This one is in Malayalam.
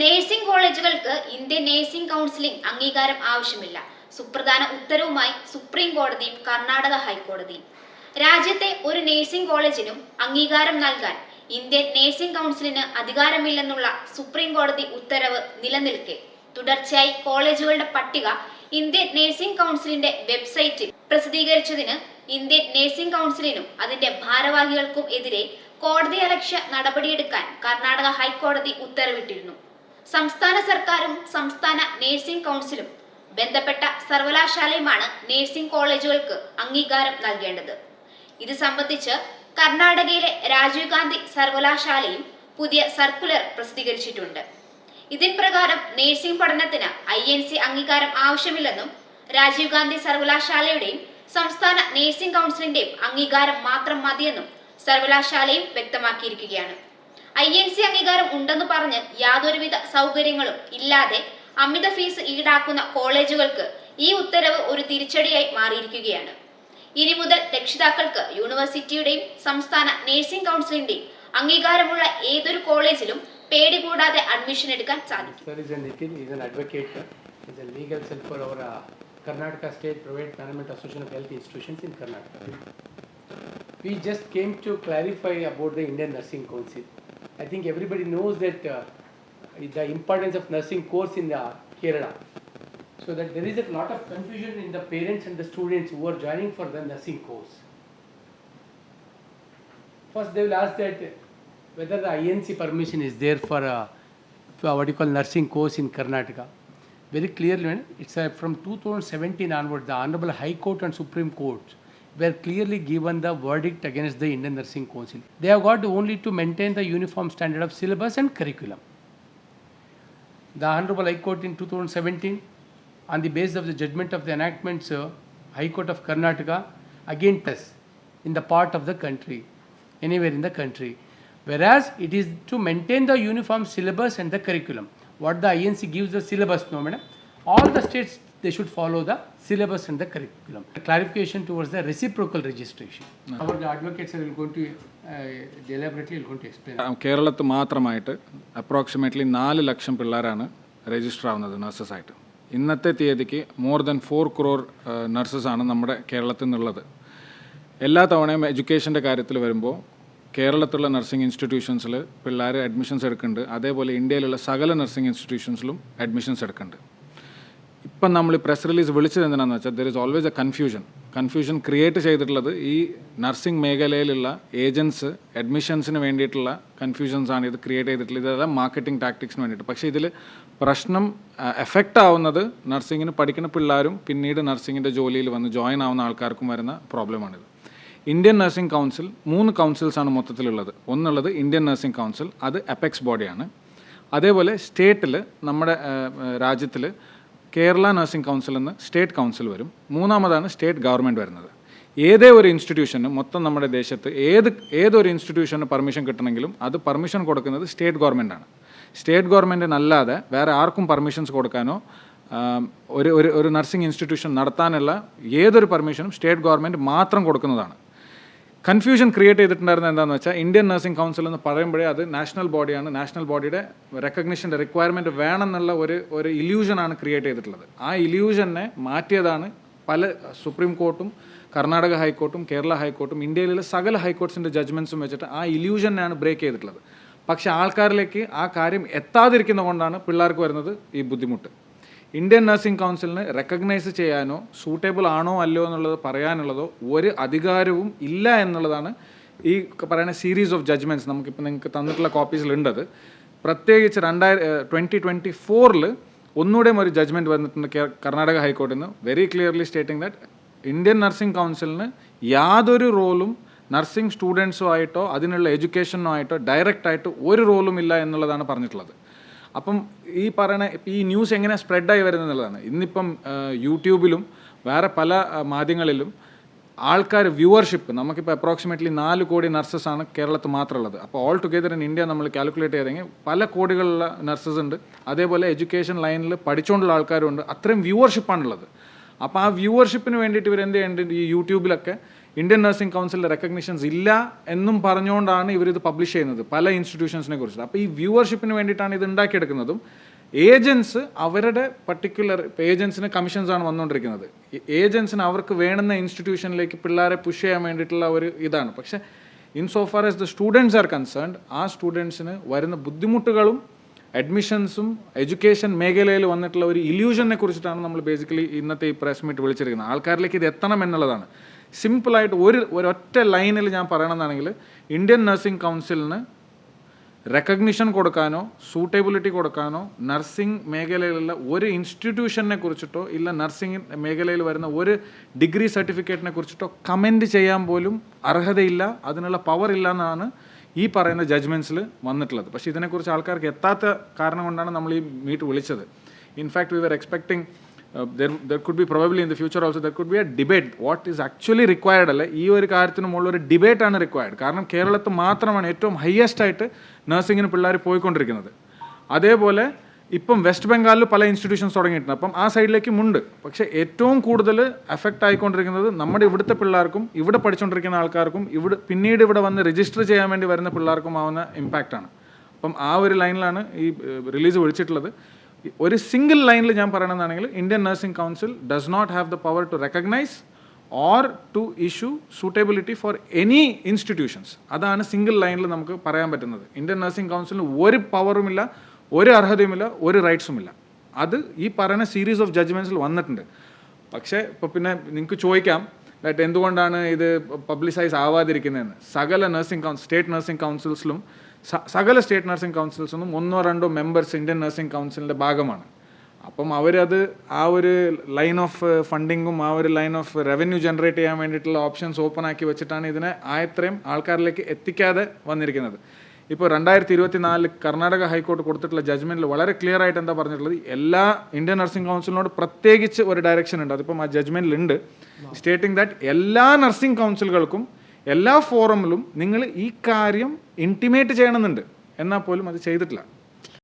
നേഴ്സിംഗ് കോളേജുകൾക്ക് ഇന്ത്യൻ നഴ്സിംഗ് കൗൺസിലിംഗ് അംഗീകാരം ആവശ്യമില്ല. സുപ്രധാന ഉത്തരവുമായി സുപ്രീം കോടതിയും കർണാടക ഹൈക്കോടതിയും. രാജ്യത്തെ ഒരു നഴ്സിംഗ് കോളേജിനും അംഗീകാരം നൽകാൻ ഇന്ത്യൻ നഴ്സിംഗ് കൗൺസിലിന് അധികാരമില്ലെന്നുള്ള സുപ്രീം കോടതി ഉത്തരവ് നിലനിൽക്കെ. തുടർച്ചയായി കോളേജുകളുടെ പട്ടിക ഇന്ത്യൻ നഴ്സിംഗ് കൗൺസിലിന്റെ വെബ്സൈറ്റിൽ പ്രസിദ്ധീകരിച്ചതിന് ഇന്ത്യൻ നഴ്സിംഗ് കൗൺസിലിനും അതിന്റെ ഭാരവാഹികൾക്കും എതിരെ കോടതി അലക്ഷ്യ നടപടിയെടുക്കാൻ കർണാടക ഹൈക്കോടതി ഉത്തരവിട്ടിരുന്നു. സംസ്ഥാന സർക്കാരും സംസ്ഥാന നേഴ്സിംഗ് കൗൺസിലും ബന്ധപ്പെട്ട സർവകലാശാലയുമാണ് നേഴ്സിംഗ് കോളേജുകൾക്ക് അംഗീകാരം നൽകേണ്ടത്. ഇത് സംബന്ധിച്ച് കർണാടകയിലെ രാജീവ് ഗാന്ധി സർവകലാശാലയും പുതിയ സർക്കുലർ പ്രസിദ്ധീകരിച്ചിട്ടുണ്ട്. ഇതിൻ പ്രകാരം നേഴ്സിംഗ് പഠനത്തിന് ഐ എൻ സി അംഗീകാരം ആവശ്യമില്ലെന്നും രാജീവ് ഗാന്ധി സർവകലാശാലയുടെയും സംസ്ഥാന നേഴ്സിംഗ് കൗൺസിലിന്റെയും അംഗീകാരം മാത്രം മതിയെന്നും സർവകലാശാലയും വ്യക്തമാക്കിയിരിക്കുകയാണ്. ഐ എൻ സി അംഗീകാരം ഉണ്ടെന്ന് പറഞ്ഞ് യാതൊരുവിധ സൗകര്യങ്ങളും ഇല്ലാതെ അമിത ഫീസ് ഈടാക്കുന്ന കോളേജുകൾക്ക് ഈ ഉത്തരവ് ഒരു തിരിച്ചടിയായി മാറിയിരിക്കുകയാണ്. ഇനി മുതൽ രക്ഷിതാക്കൾക്ക് യൂണിവേഴ്സിറ്റിയുടെയും സംസ്ഥാന നഴ്സിംഗ് കൗൺസിലിന്റെയും അംഗീകാരമുള്ള ഏതൊരു കോളേജിലും പേടി കൂടാതെ അഡ്മിഷൻ എടുക്കാൻ സാധിക്കും. We just came to clarify about the Indian Nursing Council. I think everybody knows that uh, the importance of nursing course in the Kerala. So that there is a lot of confusion in the parents and the students who are joining for the nursing course. First, they will ask that whether the INC permission is there for a, for what you call nursing course in Karnataka. Very clearly, it's uh, from 2017 onwards, the Honorable High Court and Supreme Court were clearly given the verdict against the Indian Nursing Council. They have got only to maintain the uniform standard of syllabus and curriculum. The Honorable High Court in 2017, on the basis of the judgment of the enactments, High Court of Karnataka against us in the part of the country, anywhere in the country. Whereas it is to maintain the uniform syllabus and the curriculum. What the INC gives the syllabus, no madam. All the states they should follow the syllabus and the curriculum. The Clarification towards the reciprocal registration. Our advocates are going to uh, deliberately going to explain. കേരളത്തിൽ മാത്രമായിട്ട് അപ്രോക്സിമേറ്റ്ലി നാല് ലക്ഷം പിള്ളേരാണ് രജിസ്റ്റർ ആവുന്നത് നഴ്സസായിട്ട് ഇന്നത്തെ തീയതിക്ക് മോർ ദൻ ഫോർ ക്രോർ നഴ്സസാണ് നമ്മുടെ കേരളത്തിൽ നിന്നുള്ളത് എല്ലാ തവണയും എഡ്യൂക്കേഷന്റെ കാര്യത്തിൽ വരുമ്പോൾ കേരളത്തിലുള്ള നഴ്സിംഗ് ഇൻസ്റ്റിറ്റ്യൂഷൻസിൽ പിള്ളേർ അഡ്മിഷൻസ് എടുക്കുന്നുണ്ട് അതേപോലെ ഇന്ത്യയിലുള്ള സകല നഴ്സിംഗ് ഇൻസ്റ്റിറ്റ്യൂഷൻസിലും അഡ്മിഷൻസ് എടുക്കുന്നുണ്ട് ഇപ്പം നമ്മൾ ഈ പ്രസ് റിലീസ് വിളിച്ചത് എന്തിനാണെന്ന് വെച്ചാൽ there is always a confusion confusion create ചെയ്തിട്ടുള്ളത് ഈ നഴ്സിംഗ് മേഖലയിലുള്ള ഏജൻസ് അഡ്മിഷൻസിന് വേണ്ടിയിട്ടുള്ള കൺഫ്യൂഷൻസാണ് ഇത് ക്രിയേറ്റ് ചെയ്തിട്ടുള്ളത്. ഇതെല്ലാം മാർക്കറ്റിംഗ് ടാക്ടിക്സിന് വേണ്ടിയിട്ട്. പക്ഷേ ഇതിൽ പ്രശ്നം എഫക്റ്റ് ആവുന്നത് നഴ്സിങ്ങിന് പഠിക്കുന്ന പിള്ളേരും പിന്നീട് നഴ്സിങ്ങിന്റെ ജോലിയിൽ വന്ന് ജോയിൻ ആവുന്ന ആൾക്കാർക്കും വരുന്ന പ്രോബ്ലമാണിത് ഇന്ത്യൻ നഴ്സിംഗ് കൗൺസിൽ മൂന്ന് കൗൺസിൽസാണ് മൊത്തത്തിലുള്ളത്. ഒന്നുള്ളത് ഇന്ത്യൻ നഴ്സിംഗ് കൗൺസിൽ അത് അപ്പെക്സ് ബോഡിയാണ് അതേപോലെ സ്റ്റേറ്റിൽ നമ്മുടെ രാജ്യത്തിൽ കേരള നഴ്സിംഗ് കൗൺസിൽ നിന്ന് സ്റ്റേറ്റ് കൗൺസിൽ വരും. മൂന്നാമതാണ് സ്റ്റേറ്റ് ഗവൺമെന്റ് വരുന്നത്. ഏതേ ഒരു ഇൻസ്റ്റിറ്റ്യൂഷന് മൊത്തം നമ്മുടെ ദേശത്ത് ഏത് ഏതൊരു ഇൻസ്റ്റിറ്റ്യൂഷന് പെർമിഷൻ കിട്ടണമെങ്കിലും അത് പെർമിഷൻ കൊടുക്കുന്നത് സ്റ്റേറ്റ് ഗവൺമെന്റാണ് സ്റ്റേറ്റ് ഗവൺമെന്റിനല്ലാതെ വേറെ ആർക്കും പെർമിഷൻസ് കൊടുക്കാനോ ഒരു ഒരു നഴ്സിംഗ് ഇൻസ്റ്റിറ്റ്യൂഷൻ നടത്താനുള്ള ഏതൊരു പെർമിഷനും സ്റ്റേറ്റ് ഗവൺമെന്റ് മാത്രം കൊടുക്കുന്നതാണ്. കൺഫ്യൂഷൻ ക്രിയേറ്റ് ചെയ്തിട്ടുണ്ടായിരുന്നത് എന്താണെന്ന് വെച്ചാൽ ഇന്ത്യൻ നഴ്സിംഗ് കൗൺസിൽ എന്ന് പറയുമ്പോഴേ അത് നാഷണൽ ബോഡിയാണ് നാഷണൽ ബോഡിയുടെ റെക്കഗ്നിഷന്റെ റിക്വയർമെന്റ് വേണമെന്നുള്ള ഒരു ഒരു ഇല്യൂഷനാണ് ക്രിയേറ്റ് ചെയ്തിട്ടുള്ളത്. ആ ഇല്യൂഷനെ മാറ്റിയതാണ് പല സുപ്രീം കോർട്ടും കർണാടക ഹൈക്കോർട്ടും കേരള ഹൈക്കോർട്ടും ഇന്ത്യയിലുള്ള സകല ഹൈക്കോർട്ട്സിന്റെ ജഡ്ജ്മെന്റ്സും വെച്ചിട്ട് ആ ഇല്യൂഷനെയാണ് ബ്രേക്ക് ചെയ്തിട്ടുള്ളത്. പക്ഷേ ആൾക്കാരിലേക്ക് ആ കാര്യം എത്താതിരിക്കുന്നതുകൊണ്ടാണ് പിള്ളേർക്ക് വരുന്നത് ഈ ബുദ്ധിമുട്ട്. ഇന്ത്യൻ നഴ്സിംഗ് കൗൺസിലിന് റെക്കഗ്നൈസ് ചെയ്യാനോ സൂട്ടബിൾ ആണോ അല്ലയോ എന്നുള്ളത് പറയാനുള്ളതോ ഒരു അധികാരവും ഇല്ല എന്നുള്ളതാണ് ഈ പറയുന്ന സീരീസ് ഓഫ് ജഡ്ജ്മെന്റ്സ് നമുക്കിപ്പോൾ നിങ്ങൾക്ക് തന്നിട്ടുള്ള കോപ്പീസിലുണ്ടത് പ്രത്യേകിച്ച് രണ്ടായിര ട്വന്റി ട്വന്റി ഫോറിൽ ഒന്നുകൂടെയും ഒരു ജഡ്ജ്മെന്റ് വന്നിട്ടുണ്ട് കർണാടക ഹൈക്കോർട്ടിൽ നിന്ന് very clearly stating that Indian nursing കൗൺസിലിന് യാതൊരു റോളും നഴ്സിംഗ് സ്റ്റുഡൻസോ ആയിട്ടോ അതിനുള്ള എഡ്യൂക്കേഷനോ ആയിട്ടോ ഡയറക്റ്റായിട്ട് ഒരു റോളും ഇല്ല എന്നുള്ളതാണ് പറഞ്ഞിട്ടുള്ളത്. അപ്പം ഈ പറയുന്ന ഈ ന്യൂസ് എങ്ങനെ സ്പ്രെഡായി വരുന്നത് എന്നുള്ളതാണ്. ഇന്നിപ്പം യൂട്യൂബിലും വേറെ പല മാധ്യമങ്ങളിലും ആൾക്കാർ വ്യൂവർഷിപ്പ് നമുക്കിപ്പോൾ അപ്രോക്സിമേറ്റ്ലി നാല് കോടി നർസസ് ആണ് കേരളത്തിൽ മാത്രമുള്ളത്. അപ്പോൾ ഓൾ ടുഗെദർ ഇൻ ഇന്ത്യ നമ്മൾ കാൽക്കുലേറ്റ് ചെയ്തെങ്കിൽ പല കോടികളുള്ള നഴ്സസ് ഉണ്ട്. അതേപോലെ എഡ്യൂക്കേഷൻ ലൈനിൽ പഠിച്ചുകൊണ്ടുള്ള ആൾക്കാരുണ്ട് അത്രയും വ്യൂവർഷിപ്പാണുള്ളത് അപ്പോൾ ആ വ്യൂവർഷിപ്പിന് വേണ്ടിയിട്ട് ഇവർ എന്ത് ചെയ്യുന്നുണ്ട് ഈ യൂട്യൂബിലൊക്കെ ഇന്ത്യൻ നഴ്സിംഗ് കൗൺസിലിന്റെ റെക്കഗ്നിഷൻസ് ഇല്ല എന്നും പറഞ്ഞുകൊണ്ടാണ് ഇവരിത് പബ്ലിഷ് ചെയ്യുന്നത് പല ഇൻസ്റ്റിറ്റ്യൂഷൻസിനെ കുറിച്ച് അപ്പോൾ ഈ വ്യൂവർഷിപ്പിന് വേണ്ടിയിട്ടാണ് ഇത് ഉണ്ടാക്കിയെടുക്കുന്നതും. ഏജൻസ് അവരുടെ പർട്ടിക്കുലർ ഏജൻസിന് കമ്മീഷൻസാണ് വന്നുകൊണ്ടിരിക്കുന്നത് ഏജൻസിന് അവർക്ക് വേണ്ടുന്ന ഇൻസ്റ്റിറ്റ്യൂഷനിലേക്ക് പിള്ളേരെ പുഷ് ചെയ്യാൻ വേണ്ടിയിട്ടുള്ള ഒരു ഇതാണ്. പക്ഷേ in so far as the students are concerned ആ സ്റ്റുഡൻസിന് വരുന്ന ബുദ്ധിമുട്ടുകളും അഡ്മിഷൻസും എഡ്യൂക്കേഷൻ മേഖലയിൽ വന്നിട്ടുള്ള ഒരു ഇല്യൂഷനെ കുറിച്ചിട്ടാണ് നമ്മൾ ബേസിക്കലി ഇന്നത്തെ ഈ പ്രസ് മീറ്റ് വിളിച്ചിരിക്കുന്നത്. ആൾക്കാരിലേക്ക് ഇത് എത്തണം എന്നുള്ളതാണ്. സിമ്പിളായിട്ട് ഒരു ഒരൊറ്റ ലൈനിൽ ഞാൻ പറയണമെന്നാണെങ്കിൽ ഇന്ത്യൻ നഴ്സിംഗ് കൗൺസിലിന് റെക്കഗ്നിഷൻ കൊടുക്കാനോ സൂട്ടബിലിറ്റി കൊടുക്കാനോ നഴ്സിംഗ് മേഖലയിലുള്ള ഒരു ഇൻസ്റ്റിറ്റ്യൂഷനെ കുറിച്ചിട്ടോ ഇല്ല നഴ്സിംഗ് മേഖലയിൽ വരുന്ന ഒരു ഡിഗ്രി സർട്ടിഫിക്കറ്റിനെ കുറിച്ചിട്ടോ കമന്റ് ചെയ്യാൻ പോലും അർഹതയില്ല അതിനുള്ള പവർ ഇല്ല എന്നാണ് ഈ പറയുന്ന ജഡ്ജ്മെന്റ്സിൽ വന്നിട്ടുള്ളത്. പക്ഷേ ഇതിനെക്കുറിച്ച് ആൾക്കാർക്ക് എത്താത്ത കാരണം കൊണ്ടാണ് നമ്മൾ ഈ മീറ്റ് വിളിച്ചത്. In fact we were expecting there there could be probably in the future also there could be a debate. What is actually required അല്ലെ? ഈ ഒരു കാര്യത്തിന് മുകളിൽ ഒരു ഡിബേറ്റ് ആണ് റിക്വയർഡ് കാരണം കേരളത്തിൽ മാത്രമാണ് ഏറ്റവും ഹയസ്റ്റ് ആയിട്ട് നഴ്സിങ്ങിന് പിള്ളേർ പോയിക്കൊണ്ടിരിക്കുന്നത്. അതേപോലെ ഇപ്പം വെസ്റ്റ് ബംഗാളിൽ പല ഇൻസ്റ്റിറ്റ്യൂഷൻസ് തുടങ്ങിയിട്ടുണ്ട്. അപ്പം ആ സൈഡിലേക്കും ഉണ്ട്. പക്ഷേ ഏറ്റവും കൂടുതൽ എഫക്റ്റ് ആയിക്കൊണ്ടിരിക്കുന്നത് നമ്മുടെ ഇവിടുത്തെ പിള്ളേർക്കും ഇവിടെ പഠിച്ചുകൊണ്ടിരിക്കുന്ന ആൾക്കാർക്കും ഇവിടെ പിന്നീട് ഇവിടെ വന്ന് രജിസ്റ്റർ ചെയ്യാൻ വേണ്ടി വരുന്ന പിള്ളേർക്കും ആവുന്ന ഇമ്പാക്റ്റാണ് അപ്പം ആ ഒരു ലൈനിലാണ് ഈ റിലീസ് വിളിച്ചിട്ടുള്ളത് ഒരു സിംഗിൾ ലൈനിൽ ഞാൻ പറയണമെന്നാണെങ്കിൽ Indian nursing council does not have the power to recognise or to issue suitability for any institutions അതാണ് സിംഗിൾ ലൈനിൽ നമുക്ക് പറയാൻ പറ്റുന്നത്. ഇന്ത്യൻ നഴ്സിംഗ് കൗൺസിലിന് ഒരു പവറുമില്ല ഒരു അർഹതയുമില്ല ഒരു റൈറ്റ്സുമില്ല അത് ഈ പറയുന്ന സീരീസ് ഓഫ് ജഡ്ജ്മെന്റ്സിൽ വന്നിട്ടുണ്ട്. പക്ഷേ ഇപ്പോൾ പിന്നെ നിങ്ങൾക്ക് ചോദിക്കാം ദാറ്റ് എന്തുകൊണ്ടാണ് ഇത് പബ്ലിസൈസ് ആവാതിരിക്കുന്നതെന്ന്? സകല നഴ്സിംഗ് കൗൺസിൽ സ്റ്റേറ്റ് നഴ്സിംഗ് കൗൺസിൽസിലും സകല സ്റ്റേറ്റ് നഴ്സിംഗ് കൗൺസിൽസൊന്നും ഒന്നോ രണ്ടോ മെമ്പേഴ്സ് ഇന്ത്യൻ നഴ്സിംഗ് കൗൺസിലിന്റെ ഭാഗമാണ്. അപ്പം അവരത് ആ ഒരു ലൈൻ ഓഫ് ഫണ്ടിങ്ങും ആ ഒരു ലൈൻ ഓഫ് റവന്യൂ ജനറേറ്റ് ചെയ്യാൻ വേണ്ടിയിട്ടുള്ള ഓപ്ഷൻസ് ഓപ്പൺ ആക്കി വെച്ചിട്ടാണ് ഇതിനെ ആയത്രയും ആൾക്കാരിലേക്ക് എത്തിക്കാതെ വന്നിരിക്കുന്നത്. ഇപ്പോൾ രണ്ടായിരത്തി ഇരുപത്തി നാലിൽ കർണാടക ഹൈക്കോർട്ട് കൊടുത്തിട്ടുള്ള ജഡ്ജ്മെന്റിൽ വളരെ ക്ലിയർ ആയിട്ട് എന്താ പറഞ്ഞിട്ടുള്ളത്? എല്ലാ ഇന്ത്യൻ നഴ്സിംഗ് കൗൺസിലിനോട് പ്രത്യേകിച്ച് ഒരു ഡയറക്ഷൻ ഉണ്ട്. അതിപ്പം ആ ജഡ്ജ്മെന്റിലുണ്ട് സ്റ്റേറ്റിംഗ് ദാറ്റ് എല്ലാ നഴ്സിംഗ് കൗൺസിലുകൾക്കും എല്ലാ ഫോറമിലും നിങ്ങൾ ഈ കാര്യം ഇന്റിമേറ്റ് ചെയ്യണമെന്നുണ്ട്. എന്നാൽ പോലും അത് ചെയ്തിട്ടില്ല.